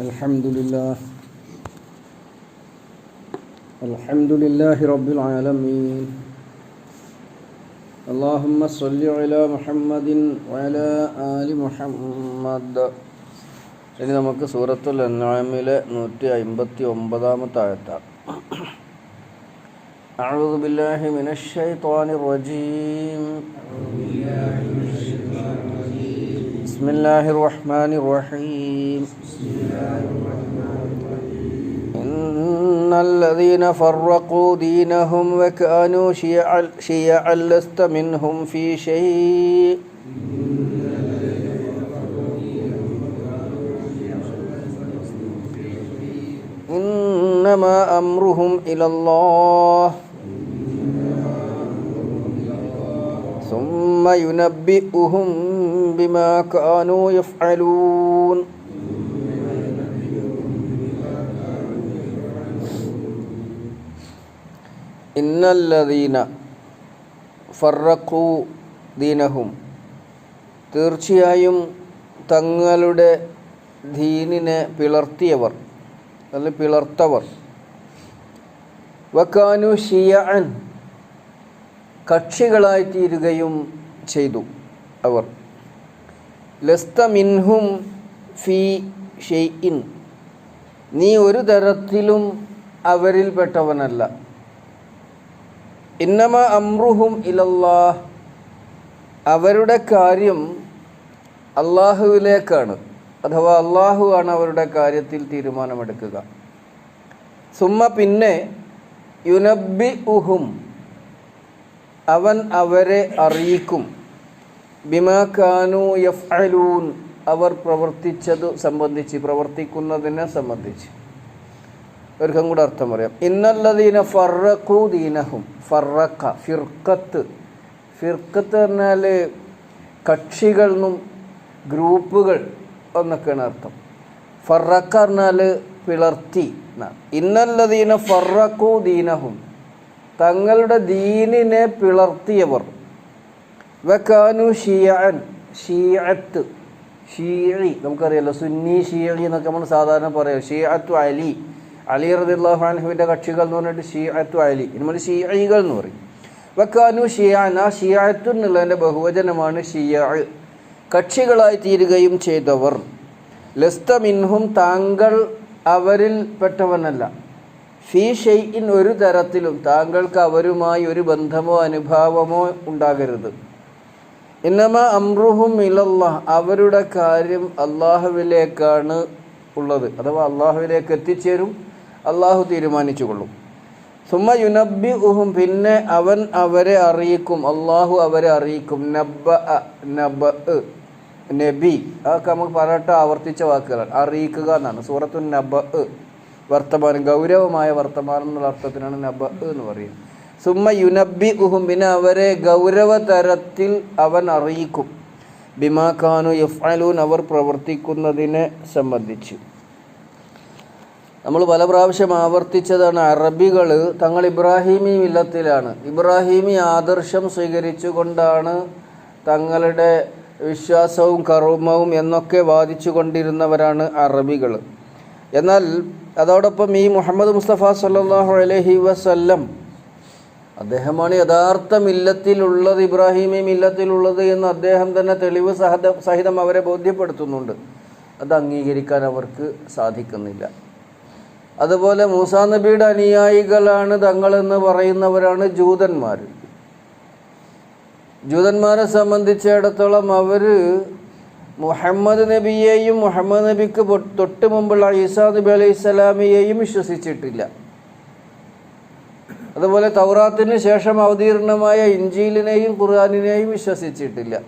الحمد لله الحمد لله رب العالمين اللهم صل على محمد وعلى آل محمد ഇനി നമുക്ക് സൂറത്തുൽ അൻആമിലെ നൂറ്റി അമ്പത്തി ഒമ്പതാമത്തെ ആയത്താണ് أعوذ بالله من الشيطان الرجيم بسم الله الرحمن الرحيم. إن الذين فرقوا دينهم وكانوا شيعا شيعا لست منهم في شيء. إنما أمرهم إلى الله. ثم ينبئهم بما كانوا يفعلون إن الذين ഫറഖു ദീനഹും തീർച്ചയായും തങ്ങളുടെ ദീനിനെ പിളർത്തിയവർ അല്ലെങ്കിൽ പിളർത്തവർ വക്കാനു ഷിയഅൻ കക്ഷികളായി തീരുകയും ചെയ്തു അവർ ലസ്ത മിൻഹും ഫി ഷെയ്ഇൻ. നീ ഒരു തരത്തിലും അവരിൽപ്പെട്ടവനല്ല. ഇന്നമ അമ്രുഹും ഇലല്ലാ അവരുടെ കാര്യം അള്ളാഹുവിലേക്കാണ്. അഥവാ അള്ളാഹു ആണ് അവരുടെ കാര്യത്തിൽ തീരുമാനമെടുക്കുക. സുമ്മ പിന്നെ യുനബി ഉഹും അവൻ അവരെ അറിയിക്കും. ബിമാ കാനു യഫ്അലൂൻ. അവർ പ്രവർത്തിച്ചത് സംബന്ധിച്ച് പ്രവർത്തിക്കുന്നതിനെ സംബന്ധിച്ച്. ഒരിക്കലും കൂടെ അർത്ഥം പറയാം. ഇന്നല്ലതീന ഫറക്കു ദീനഹും. ഫറക്ക ഫിർക്കത്ത് ഫിർക്കത്ത് പറഞ്ഞാൽ കക്ഷികൾ എന്നും ഗ്രൂപ്പുകൾ എന്നൊക്കെയാണ് അർത്ഥം. ഫറക്ക പറഞ്ഞാൽ പിളർത്തി എന്നാണ്. ഇന്നല്ലതീന ഫറക്കു ദീനഹും. തങ്ങളുടെ ദീനിനെ പിളർത്തിയവർ. വക്കാനു ഷിയാൻ ഷീഅത്ത് ഷീഴി നമുക്കറിയാലോ സുന്നി ഷീഴി എന്നൊക്കെ നമ്മൾ സാധാരണ പറയാം. ഷീഅത്തു അലി. അലി റദിള്ളാഹു കക്ഷികൾ എന്ന് പറഞ്ഞിട്ട് ഷീഅത്തു അലി. നമ്മൾ ഷീഴികൾ എന്ന് പറയും. വക്കാനു ഷിയാൻ ആ ഷിയാത്തു എന്നുള്ളതിന്റെ ബഹുവചനമാണ് ഷിയാ കക്ഷികളായി തീരുകയും ചെയ്തവർ. ലസ്ത മിൻഹും താങ്കൾ അവരിൽ പെട്ടവനല്ല. ഫീ ഷെയ്ഇൻ ഒരു തരത്തിലും താങ്കൾക്ക് അവരുമായി ഒരു ബന്ധമോ അനുഭാവമോ ഉണ്ടാകരുത്. ഇന്നമ അമ്രുഹും ഇലല്ല അവരുടെ കാര്യം അള്ളാഹുവിലേക്കാണ് ഉള്ളത്. അഥവാ അള്ളാഹുവിലേക്ക് എത്തിച്ചേരും അള്ളാഹു തീരുമാനിച്ചു കൊള്ളും സുമ യുനബി ഉഹും പിന്നെ അവൻ അവരെ അറിയിക്കും. അള്ളാഹു അവരെ അറിയിക്കും. നബ നബ നബി. അതൊക്കെ നമുക്ക് പലവട്ടം ആവർത്തിച്ച വാക്കുകളാണ്. അറിയിക്കുക എന്നാണ്. സൂറത്തു നബ വർത്തമാനം. ഗൗരവമായ വർത്തമാനം എന്നുള്ള അർത്ഥത്തിനാണ് നബ എന്ന് പറയുന്നത്. സുമ്മ യുനബി ഉഹുംബിന് അവരെ ഗൗരവതരത്തിൽ അവൻ അറിയിക്കും. ബിമാ ഖാനു യഫ്അലൂൻ അവർ പ്രവർത്തിക്കുന്നതിനെ സംബന്ധിച്ച്. നമ്മൾ പല പ്രാവശ്യം ആവർത്തിച്ചതാണ് അറബികൾ തങ്ങൾ ഇബ്രാഹിമി വില്ലത്തിലാണ് ഇബ്രാഹിമി ആദർശം സ്വീകരിച്ചുകൊണ്ടാണ് തങ്ങളുടെ വിശ്വാസവും കർമ്മവും എന്നൊക്കെ വാദിച്ചു കൊണ്ടിരുന്നവരാണ് അറബികൾ എന്നാൽ അതോടൊപ്പം ഈ മുഹമ്മദ് മുസ്തഫ സല്ലാഹു അലഹി വസല്ലം അദ്ദേഹമാണ് യഥാർത്ഥ മില്ലത്തിലുള്ളത് ഇബ്രാഹിമി മില്ലത്തിലുള്ളത് എന്ന് അദ്ദേഹം തന്നെ തെളിവ് സഹത സഹിതം അവരെ ബോധ്യപ്പെടുത്തുന്നുണ്ട്. അത് അംഗീകരിക്കാൻ അവർക്ക് സാധിക്കുന്നില്ല. അതുപോലെ മൂസാ നബിയുടെ അനുയായികളാണ് തങ്ങളെന്ന് പറയുന്നവരാണ് ജൂതന്മാർ. ജൂതന്മാരെ സംബന്ധിച്ചിടത്തോളം അവർ മുഹമ്മദ് നബിയെയും മുഹമ്മദ് നബിക്ക് തൊട്ട് മുമ്പുള്ള ഈസാ നബി അലൈഹി സ്വലാമിയെയും വിശ്വസിച്ചിട്ടില്ല. അതുപോലെ തൗറാത്തിന് ശേഷം അവതീർണമായ ഇഞ്ചീലിനെയും ഖുർആാനിനെയും വിശ്വസിച്ചിട്ടില്ല.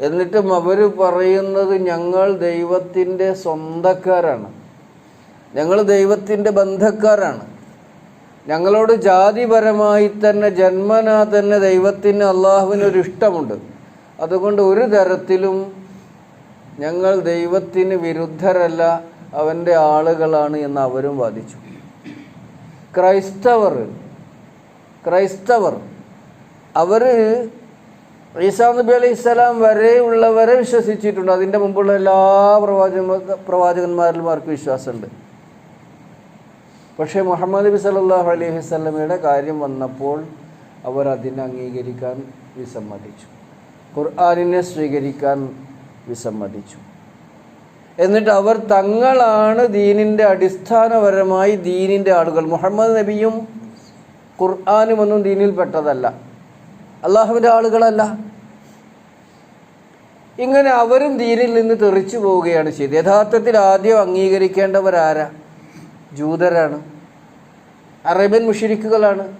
എന്നിട്ടും അവർ പറയുന്നത് ഞങ്ങൾ ദൈവത്തിന്റെ സ്വന്തക്കാരാണ്. ഞങ്ങൾ ദൈവത്തിന്റെ ബന്ധക്കാരാണ്. ഞങ്ങളോട് ജാതിപരമായി തന്നെ ജന്മനാ തന്നെ ദൈവത്തിന് അള്ളാഹുവിനൊരു ഇഷ്ടമുണ്ട് അതുകൊണ്ട് ഒരു തരത്തിലും ഞങ്ങൾ ദൈവത്തിന് വിരുദ്ധരല്ല അവന്റെ ആളുകളാണ് എന്ന് അവരും വാദിച്ചു. ക്രൈസ്തവർ ക്രൈസ്തവർ. അവർ ഈസാ നബി അലൈഹി സ്വലാം വരെയുള്ളവരെ വിശ്വസിച്ചിട്ടുണ്ട്. അതിന്റെ മുമ്പുള്ള എല്ലാ പ്രവാചക പ്രവാചകന്മാരിലും അവർക്ക് വിശ്വാസമുണ്ട്. പക്ഷേ മുഹമ്മദ് നബി സല്ലല്ലാഹു അലൈഹി വസല്ലമയുടെ കാര്യം വന്നപ്പോൾ അവർ അതിനെ അംഗീകരിക്കാൻ വിസമ്മതിച്ചു. ഖുർആാനിനെ സ്വീകരിക്കാൻ വിസമ്മതിച്ചു. എന്നിട്ട് അവർ തങ്ങളാണ് ദീനിന്റെ അടിസ്ഥാനപരമായി ദീനിന്റെ ആളുകൾ. മുഹമ്മദ് നബിയും ഖുർആാനും ഒന്നും ദീനിൽപ്പെട്ടതല്ല. അള്ളാഹുവിന്റെ ആളുകളല്ല. ഇങ്ങനെ അവരും ദീനിൽ നിന്ന് തെറിച്ചു പോവുകയാണ് ചെയ്തത്. യഥാർത്ഥത്തിൽ ആദ്യം അംഗീകരിക്കേണ്ടവരാരാ? ജൂതരാണ്. അറേബ്യൻ മുഷിരിക്കുകളാണ്.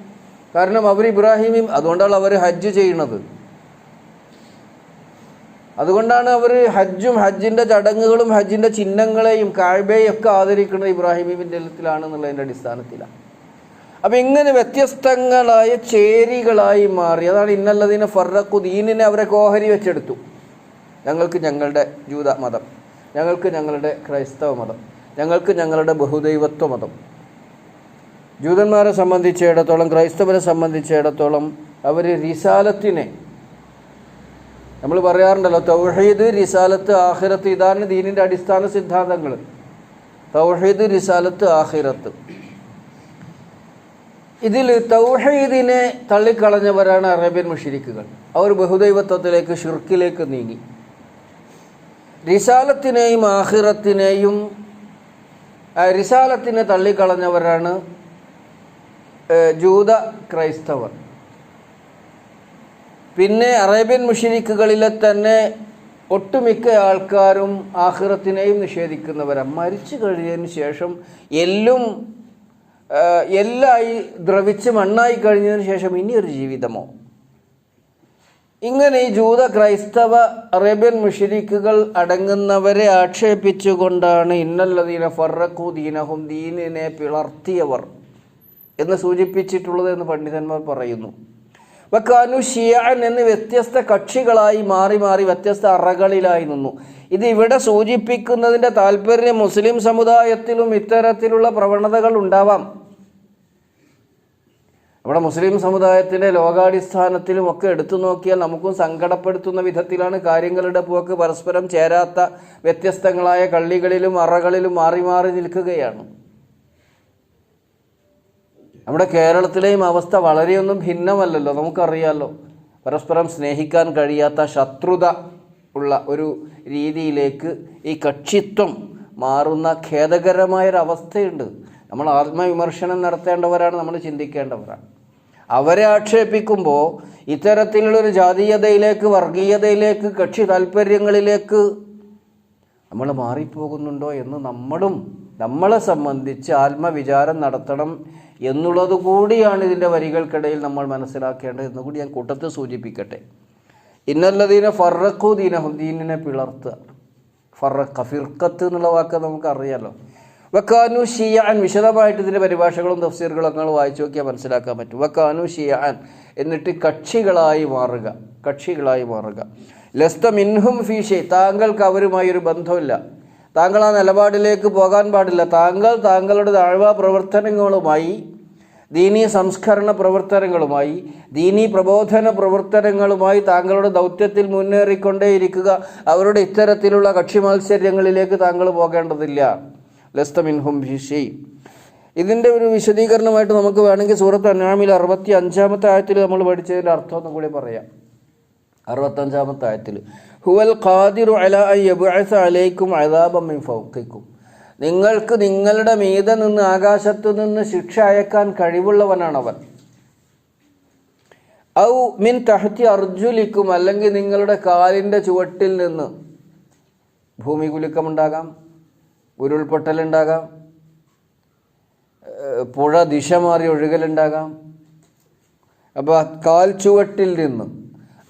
കാരണം അവർ ഇബ്രാഹിമിയും അതുകൊണ്ടാണ് അവർ ഹജ്ജ് ചെയ്യുന്നത്. അതുകൊണ്ടാണ് അവർ ഹജ്ജും ഹജ്ജിന്റെ ചടങ്ങുകളും ഹജ്ജിന്റെ ചിഹ്നങ്ങളെയും കാഴ്ബയും ഒക്കെ ആദരിക്കുന്നത് ഇബ്രാഹിമിന്റെ എന്നുള്ളതിന്റെ അടിസ്ഥാനത്തിലാണ്. അപ്പം ഇങ്ങനെ വ്യത്യസ്തങ്ങളായ ചേരികളായി മാറി. അതാണ് ഇന്നല്ലതിനെ ഫറക്കു ദീനിനെ അവരെ കോഹരി വെച്ചെടുത്തു. ഞങ്ങൾക്ക് ഞങ്ങളുടെ ജൂത മതം ഞങ്ങൾക്ക് ഞങ്ങളുടെ ക്രൈസ്തവ മതം ഞങ്ങൾക്ക് ഞങ്ങളുടെ ബഹുദൈവത്വ മതം. ജൂതന്മാരെ സംബന്ധിച്ചിടത്തോളം ക്രൈസ്തവരെ സംബന്ധിച്ചിടത്തോളം അവർ റിസാലത്തിനെ നമ്മൾ പറയാറുണ്ടല്ലോ തൗഹീദ് റിസാലത്ത് ആഹിറത്ത് ഇതാണ് ദീനിന്റെ അടിസ്ഥാന സിദ്ധാന്തങ്ങൾ തൗഹീദ് റിസാലത്ത് ആഹിറത്ത് ഇതിൽ തൗഹീദിനെ തള്ളിക്കളഞ്ഞവരാണ് അറേബ്യൻ മുഷിരിക്കുകൾ. അവർ ബഹുദൈവത്വത്തിലേക്ക് ഷിർക്കിലേക്ക് നീങ്ങി. റിസാലത്തിനെയും ആഹിറത്തിനെയും റിസാലത്തിനെ തള്ളിക്കളഞ്ഞവരാണ് ജൂത ക്രൈസ്തവർ. പിന്നെ അറേബ്യൻ മുഷിരിക്കുകളിലെ തന്നെ ഒട്ടുമിക്ക ആൾക്കാരും ആഹിറത്തിനെയും നിഷേധിക്കുന്നവരാണ് മരിച്ചു കഴിഞ്ഞതിന് ശേഷം എല്ലും എല്ലായി ദ്രവിച്ച് മണ്ണായി കഴിഞ്ഞതിന് ശേഷം ഇനിയൊരു ജീവിതമോ? ഇങ്ങനെ ഈ ജൂത ക്രൈസ്തവ അറേബ്യൻ മുഷരിക്കുകൾ അടങ്ങുന്നവരെ ആക്ഷേപിച്ചുകൊണ്ടാണ് ഇന്നല്ലദീന ഫറക്കു ദീനഹും ദീനിനെ പിളർത്തിയവർ എന്ന് സൂചിപ്പിച്ചിട്ടുള്ളത് എന്ന് പണ്ഡിതന്മാർ പറയുന്നു. വക്കാനു ഷിയാൻ എന്ന് വ്യത്യസ്ത കക്ഷികളായി മാറി മാറി വ്യത്യസ്ത അറകളിലായി നിന്നു. ഇത് ഇവിടെ സൂചിപ്പിക്കുന്നതിന്റെ താല്പര്യം മുസ്ലിം സമുദായത്തിലും ഇത്തരത്തിലുള്ള പ്രവണതകൾ ഉണ്ടാവാം. നമ്മുടെ മുസ്ലിം സമുദായത്തിന്റെ ലോകാടിസ്ഥാനത്തിലും ഒക്കെ എടുത്തു നോക്കിയാൽ നമുക്കും സങ്കടപ്പെടുത്തുന്ന വിധത്തിലാണ് കാര്യങ്ങളുടെ പോക്ക് പരസ്പരം ചേരാത്ത വ്യത്യസ്തങ്ങളായ കള്ളികളിലും അറകളിലും മാറി മാറി നിൽക്കുകയാണ്. നമ്മുടെ കേരളത്തിലെയും അവസ്ഥ വളരെയൊന്നും ഭിന്നമല്ലല്ലോ നമുക്കറിയാലോ. പരസ്പരം സ്നേഹിക്കാൻ കഴിയാത്ത ശത്രുത ഉള്ള ഒരു രീതിയിലേക്ക് ഈ കക്ഷിത്വം മാറുന്ന ഖേദകരമായൊരവസ്ഥയുണ്ട്. നമ്മൾ ആത്മവിമർശനം നടത്തേണ്ടവരാണ് നമ്മൾ ചിന്തിക്കേണ്ടവരാണ്. അവരെ ആക്ഷേപിക്കുമ്പോൾ ഇത്തരത്തിലുള്ളൊരു ജാതീയതയിലേക്ക് വർഗീയതയിലേക്ക് കക്ഷി താല്പര്യങ്ങളിലേക്ക് നമ്മൾ മാറിപ്പോകുന്നുണ്ടോ എന്ന് നമ്മളും നമ്മളെ സംബന്ധിച്ച് ആത്മവിചാരം നടത്തണം എന്നുള്ളത് കൂടിയാണ് ഇതിന്റെ വരികൾക്കിടയിൽ നമ്മൾ മനസ്സിലാക്കേണ്ടത് എന്ന് കൂടി ഞാൻ കൂട്ടത്തിൽ സൂചിപ്പിക്കട്ടെ. ഇന്നല്ലതീനെ ഫറക്കു ദീനഹും ദീനിനെ പിളർത്തുക. ഫറക്ക ഫിർക്കത്ത് എന്നുള്ള വാക്ക് നമുക്കറിയാലോ. വക്കാനു ഷിയാൻ വിശദമായിട്ട് ഇതിന്റെ പരിഭാഷകളും തഫ്സീറുകളും നിങ്ങൾ വായിച്ചു നോക്കിയാൽ മനസ്സിലാക്കാൻ പറ്റും. വക്കാനു ഷിയാൻ എന്നിട്ട് കക്ഷികളായി മാറുക കക്ഷികളായി മാറുക. ലസ്ത മിൻഹും ഫീഷെ താങ്കൾക്ക് അവരുമായി ഒരു ബന്ധമില്ല. താങ്കൾ ആ നിലപാടിലേക്ക് പോകാൻ പാടില്ല. താങ്കൾ താങ്കളുടെ താഴ്വാ പ്രവർത്തനങ്ങളുമായി ദീനീ സംസ്കരണ പ്രവർത്തനങ്ങളുമായി ദീനീ പ്രബോധന പ്രവർത്തനങ്ങളുമായി താങ്കളുടെ ദൗത്യത്തിൽ മുന്നേറിക്കൊണ്ടേയിരിക്കുക. അവരുടെ ഇത്തരത്തിലുള്ള കക്ഷി മത്സര്യങ്ങളിലേക്ക് താങ്കൾ പോകേണ്ടതില്ല. ലസ്ത ഭീഷി ഇതിന്റെ ഒരു വിശദീകരണമായിട്ട് നമുക്ക് വേണമെങ്കിൽ സൂറത്ത് അനാമിൽ അറുപത്തി അഞ്ചാമത്തെ ആയത്തിൽ നമ്മൾ പഠിച്ചതിന്റെ അർത്ഥം ഒന്നും കൂടി പറയാം. അറുപത്തഞ്ചാമത്തെ ആയത്തിൽ ഹുവൽ ഖാദിറു അല അയ്യബഅസ അലൈക്കും മിൻ ഫൗഖിക്കും. നിങ്ങൾക്ക് നിങ്ങളുടെ മീതെ നിന്ന് ആകാശത്തു നിന്ന് ശിക്ഷ അയക്കാൻ കഴിവുള്ളവനാണ് അവൻ ഔ മിൻ തഹത്തി അർജുലിക്കും അല്ലെങ്കിൽ നിങ്ങളുടെ കാലിന്റെ ചുവട്ടിൽ നിന്ന് ഭൂമി കുലുക്കമുണ്ടാകാം. ഉരുൾപൊട്ടലുണ്ടാകാം പുഴ ദിശ മാറി ഒഴുകലുണ്ടാകാം. അപ്പോൾ കാൽ ചുവട്ടിൽ നിന്ന്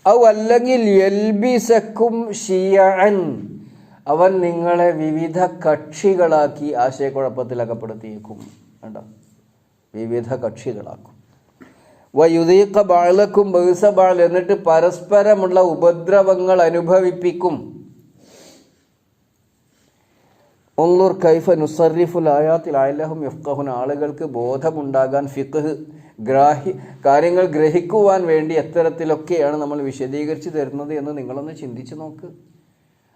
ഔ അല്ലെങ്കിൽ എൽബിസക്കും ഷിയൻ അവൻ നിങ്ങളെ വിവിധ കക്ഷികളാക്കി ആശയക്കുഴപ്പത്തിലകപ്പെടുത്തിയേക്കും. വേണ്ട വിവിധ കക്ഷികളാക്കും. വയുദീഖ ബാളക്കും ബഹുസബാൾ എന്നിട്ട് പരസ്പരമുള്ള ഉപദ്രവങ്ങൾ അനുഭവിപ്പിക്കും. ഒന്നൂർ കൈഫ നുസറിഫുൽ ആയാത്തിൽ അയലഹും യഫ്കഹുൻ ആളുകൾക്ക് ബോധമുണ്ടാകാൻ ഫിഖ് ഗ്രാഹി കാര്യങ്ങൾ ഗ്രഹിക്കുവാൻ വേണ്ടി എത്തരത്തിലൊക്കെയാണ് നമ്മൾ വിശദീകരിച്ച് തരുന്നത് എന്ന് നിങ്ങളൊന്ന് ചിന്തിച്ച് നോക്ക്.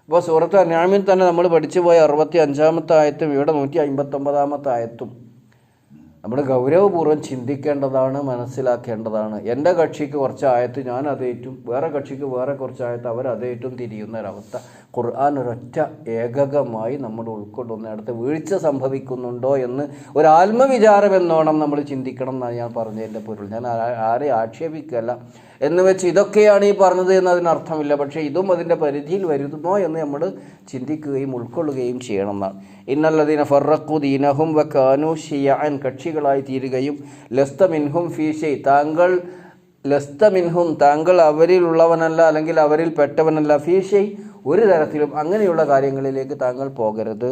അപ്പോൾ സൂറത്ത് അനാമിൽ തന്നെ നമ്മൾ പഠിച്ചു പോയ അറുപത്തി അഞ്ചാമത്തെ ആയത്തും ഇവിടെ നൂറ്റി അമ്പത്തൊമ്പതാമത്തെ ആയത്തും നമ്മൾ ഗൗരവപൂർവം ചിന്തിക്കേണ്ടതാണ് മനസ്സിലാക്കേണ്ടതാണ്. എന്റെ കക്ഷിക്ക് കുറച്ച് ആയത്ത് ഞാൻ അതേറ്റും വേറെ കക്ഷിക്ക് വേറെ കുറച്ച് ആയത്ത് അവർ അതേറ്റും തിരിയുന്ന ഒരവസ്ഥ. ഖുർആൻ ഒരൊറ്റ ഏകകമായി നമ്മൾ ഉൾക്കൊള്ളുന്ന. അടുത്ത് വീഴ്ച സംഭവിക്കുന്നുണ്ടോ എന്ന് ഒരു ആത്മവിചാരം എന്നോണം നമ്മൾ ചിന്തിക്കണം എന്നാണ് ഞാൻ പറഞ്ഞതിന്റെ പൊരുൾ. ഞാൻ ആരെ ആക്ഷേപിക്കല്ല എന്ന് വെച്ച് ഇതൊക്കെയാണ് ഈ പറഞ്ഞത് എന്ന് അതിനർത്ഥമില്ല പക്ഷേ ഇതും അതിന്റെ പരിധിയിൽ വരുന്നോ എന്ന് നമ്മൾ ചിന്തിക്കുകയും ഉൾക്കൊള്ളുകയും ചെയ്യണം എന്നാണ്. ഇന്നല്ലദീന ഫറഖു ദീനഹും വ കാനു ഷിയാൻ കക്ഷികളായി തീരുകയും ലസ്ത മിൻഹും ഫീഷൈ താങ്കൾ ലസ്ത മിൻഹും താങ്കൾ അവരിലുള്ളവനല്ല അല്ലെങ്കിൽ അവരിൽ പെട്ടവനല്ല. ഫീഷൈ ഒരു തരത്തിലും അങ്ങനെയുള്ള കാര്യങ്ങളിലേക്ക് താങ്കൾ പോകരുത്.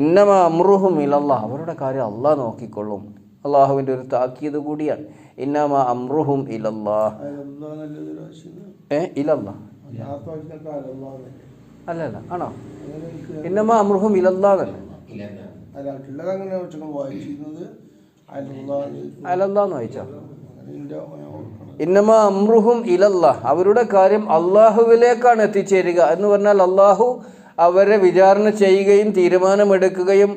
ഇന്നമ അമ്രുഹും ഇലല്ല അവരുടെ കാര്യം അള്ളാഹ് നോക്കിക്കൊള്ളും. അള്ളാഹുവിന്റെ ഒരു താക്കീത് കൂടിയാണ്. ഇന്നമ അമ്രുഹും ഇലല്ലാ ഏ ഇലല്ല അല്ല അല്ല ആണോ? ഇന്നമ അമ്രുഹും വായിച്ചിരുന്നത് അല്ലാന്ന് അലല്ലാന്ന് വായിച്ചോ ഇന്നമ അമ്രുഹും ഇലല്ല അവരുടെ കാര്യം അള്ളാഹുവിലേക്കാണ് എത്തിച്ചേരുക എന്ന് പറഞ്ഞാൽ അള്ളാഹു അവരെ വിചാരണ ചെയ്യുകയും തീരുമാനമെടുക്കുകയും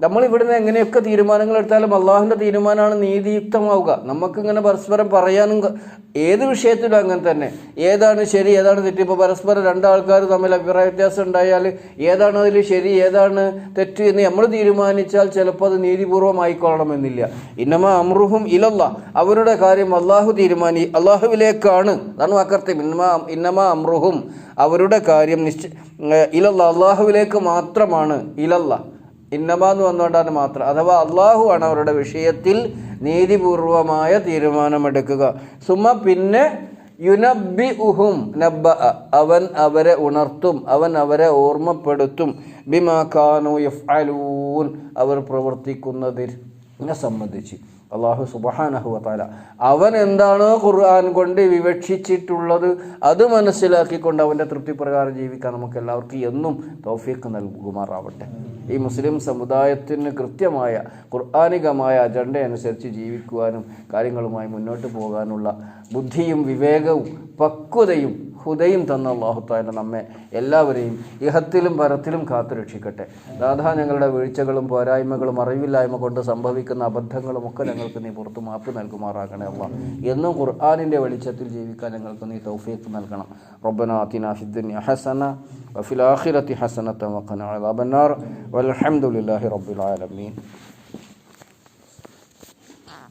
നമ്മൾ ഇവിടുന്ന് എങ്ങനെയൊക്കെ തീരുമാനങ്ങൾ എടുത്താലും അള്ളാഹുവിന്റെ തീരുമാനമാണ് നീതിയുക്തമാവുക. നമുക്കിങ്ങനെ പരസ്പരം പറയാനും ഏത് വിഷയത്തിലും അങ്ങനെ തന്നെ. ഏതാണ് ശരി ഏതാണ് തെറ്റ്? ഇപ്പോൾ പരസ്പരം രണ്ടാൾക്കാർ തമ്മിൽ അഭിപ്രായ വ്യത്യാസം ഉണ്ടായാൽ ഏതാണ് അതിൽ ശരി ഏതാണ് തെറ്റ് എന്ന് നമ്മൾ തീരുമാനിച്ചാൽ ചിലപ്പോൾ അത് നീതിപൂർവമായിക്കൊള്ളണമെന്നില്ല ഇന്നമ അമ്രുഹും ഇലല്ല. അവരുടെ കാര്യം അള്ളാഹു തീരുമാനി അള്ളാഹുവിലേക്കാണ്. അതാണ് വാക്കർത്ഥം. ഇന്നമ ഇന്നമ അമ്രുഹും അവരുടെ കാര്യം നിശ്ച ഏഹ് ഇലല്ല. അള്ളാഹുവിലേക്ക് മാത്രമാണ് ഇലല്ല. ഇന്നമ എന്ന് വന്നുകൊണ്ടാണ് മാത്രം. അഥവാ അള്ളാഹു ആണ് അവരുടെ വിഷയത്തിൽ നീതിപൂർവമായ തീരുമാനമെടുക്കുക. സുമ പിന്നെ യുനബി ഉഹും നബ്ബ അവൻ അവരെ ഉണർത്തും അവൻ അവരെ ഓർമ്മപ്പെടുത്തും. ബിമാ കാനു യഫ്അലൂൻ അവർ പ്രവർത്തിക്കുന്നതിനെ സംബന്ധിച്ച്. അള്ളാഹു സുബഹാനഹുവത്താല അവൻ എന്താണോ ഖുർആൻ കൊണ്ട് വിവക്ഷിച്ചിട്ടുള്ളത് അത് മനസ്സിലാക്കിക്കൊണ്ട് അവന്റെ തൃപ്തിപ്രകാരം ജീവിക്കാൻ നമുക്ക് എല്ലാവർക്കും എന്നും തൗഫീഖ് നൽകുമാറാവട്ടെ. ഈ മുസ്ലിം സമുദായത്തിന് കൃത്യമായ ഖുർആാനികമായ അജണ്ട അനുസരിച്ച് ജീവിക്കുവാനും കാര്യങ്ങളുമായി മുന്നോട്ട് പോകാനുള്ള ബുദ്ധിയും വിവേകവും പക്വതയും ഹുദയും തന്ന അള്ളാഹുത്താല നമ്മെ എല്ലാവരെയും ഇഹത്തിലും പരത്തിലും കാത്തുരക്ഷിക്കട്ടെ ദാദാ ഞങ്ങളുടെ വീഴ്ചകളും പോരായ്മകളും അറിവില്ലായ്മ കൊണ്ട് സംഭവിക്കുന്ന അബദ്ധങ്ങളും ഒക്കെ ഞങ്ങൾക്ക് നീ പുറത്തു മാപ്പ് നൽകുമാറാകണേ അല്ല എന്നും ഖുർആാനിന്റെ വെളിച്ചത്തിൽ ജീവിക്കാൻ ഞങ്ങൾക്ക് നീ തൗഫീഖ് നൽകണം. റബ്ബന ആതിന ഫിദ്ദുനിയ ഹസന വഫിൽ ആഖിറതി ഹസനത വഖന അദാബന്നാർ. വൽഹംദുലില്ലാഹി റബ്ബിൽ ആലമീൻ.